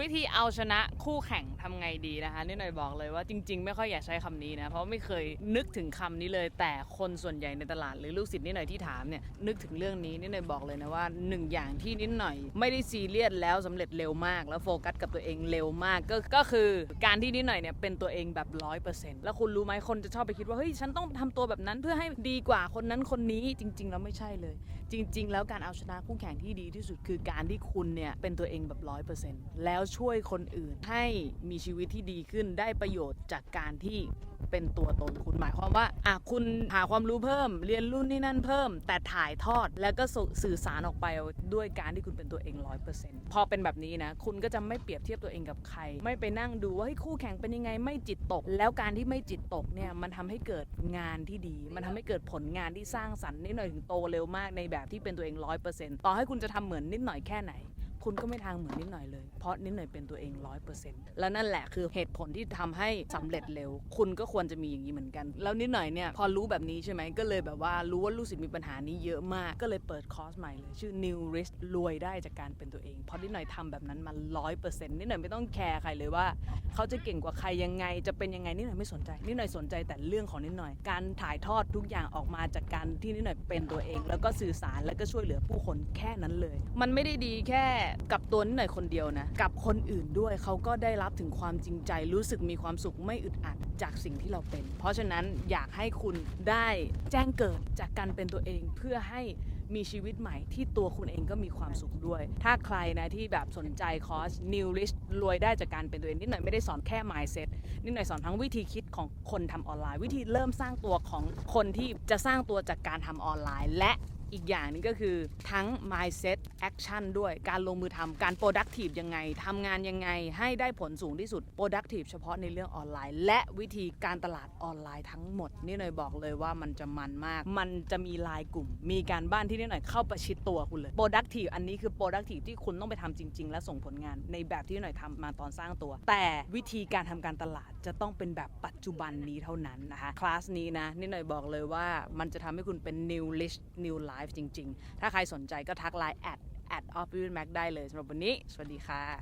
วิธีเอาชนะคู่แข่งทำไงดีนะคะนี่หน่อยบอกเลยว่าจริง ๆ ไม่ค่อยอยากใช้คำนี้นะ เพราะไม่เคยนึกถึงคำนี้เลย แต่คนส่วนใหญ่ในตลาดหรือลูกศิษย์นี่หน่อยที่ถามเนี่ยนึกถึงเรื่องนี้นี่หน่อยบอกเลยนะว่าหนึ่งอย่างที่นิดหน่อย ไม่ได้ซีเรียสแล้วสำเร็จเร็วมาก แล้วโฟกัสกับตัวเองเร็วมาก ก็ก็คือการที่นิดหน่อยเนี่ยเป็นตัวเองแบบร้อยเปอร์เซ็นต์แล้วคุณรู้ไหมคนจะชอบไปคิดว่าเฮ้ยฉันต้องทำตัวแบบนั้นเพื่อให้ดีกว่าคนนั้นคนนี้จริง ๆ แล้วไม่ใช่เลย จริง ๆ แล้วการเอาชนะคู่แข่งที่ดีที่สุดคือการที่คุณเนี่ยเป็นตัวเองแบบร้อยเปอร์เซ็นต์แล้วช่วยคนอื่นให้มีชีวิตที่ดีขึ้นได้ประโยชน์จากการที่เป็นตัวตนคุณหมายความว่าอะคุณหาความรู้เพิ่ม เรียนรุ่นนี่นั่นเพิ่ม แต่ถ่ายทอดแล้วก็สื่อสารออกไปด้วยการที่คุณเป็นตัวเองร้อยเปอร์เซ็นต์พอเป็นแบบนี้นะ คุณก็จะไม่เปรียบเทียบตัวเองกับใคร ไม่ไปนั่งดูว่าคู่แข่งเป็นยังไงไม่จิตตก แล้วการที่ไม่จิตตกเนี่ยมันทำให้เกิดงานที่ดี มันทำให้เกิดผลงานที่สร้างสรรค์นิดหน่อยถึงโตเร็วมากในแบบที่เป็นตัวเองร้อยเปอร์เซ็นต์ต่อให้คุณจะทำเหมือนนิดหน่อยแค่ไหน คุณก็ไม่ทางเหมือนนิดหน่อยเลย เพราะนิดหน่อยเป็นตัวเองร้อยเปอร์เซ็นต์แล้วนั่นแหละคือเหตุผลที่ทำให้สำเร็จเร็ว คุณก็ควรจะมีอย่างนี้เหมือนกัน แล้วนิดหน่อยเนี่ยพอรู้แบบนี้ใช่ไหมก็เลยแบบว่ารู้ว่าลูกศิษย์มีปัญหานี้เยอะมาก ก็เลยเปิดคอร์สใหม่เลยชื่อ New Rich รวยได้จากการเป็นตัวเอง เพราะนิดหน่อยทำแบบนั้นมาร้อยเปอร์เซ็นต์นิดหน่อยไม่ต้องแคร์ใครเลยว่า เขาจะเก่งกว่าใครยังไงจะเป็นยังไงนิดหน่อยไม่สนใจนิดหน่อยสนใจแต่เรื่องของนิดหน่อย การถ่ายทอดทุกอย่างออกมาจากการที่นิดหน่อยเป็นตัวเอง แล้วก็สื่อสารแล้วก็ช่วยเหลือผู้คนแค่นั้นเลย มันไม่ได้ดีแค่กับตัวนิดหน่อยคนเดียวนะ กับคนอื่นด้วยเขาก็ได้รับถึงความจริงใจ รู้สึกมีความสุขไม่อึดอัดจากสิ่งที่เราเป็น เพราะฉะนั้นอยากให้คุณได้แจ้งเกิดจากการเป็นตัวเองเพื่อให้มีชีวิตใหม่ที่ตัวคุณเองก็มีความสุขด้วย ถ้าใครนะที่แบบสนใจคอร์ส New Rich รวยได้จากการเป็นตัวเองนิดหน่อยไม่ได้สอนแค่ mindset นิดหน่อยสอนทั้งวิธีคิดของคนทำออนไลน์ วิธีเริ่มสร้างตัวของคนที่จะสร้างตัวจากการทำออนไลน์ และ อีกอย่างนึงก็คือทั้ง mindset action ด้วยการลงมือทำการ productive ยังไงทำงานยังไงให้ได้ผลสูงที่สุด productive เฉพาะในเรื่องออนไลน์ และวิธีการตลาดออนไลน์ทั้งหมด นี่หน่อยบอกเลยว่ามันจะมันมาก มันจะมีลายกลุ่ม มีการบ้านที่นี่หน่อยเข้าประชิดตัวคุณเลย productive อันนี้คือ productive ที่คุณต้องไปทำจริง ๆ และส่งผลงานในแบบที่หน่อยทำมาตอนสร้างตัว แต่วิธีการทำการตลาดจะต้องเป็นแบบปัจจุบันนี้เท่านั้นนะคะคลาสนี้นะนี่หน่อยบอกเลยว่ามันจะทำให้คุณเป็น new rich new life จริง ๆ ถ้าใครสนใจก็ทักไลน์ at at off Mac ได้เลยสำหรับวันนี้ สวัสดีค่ะ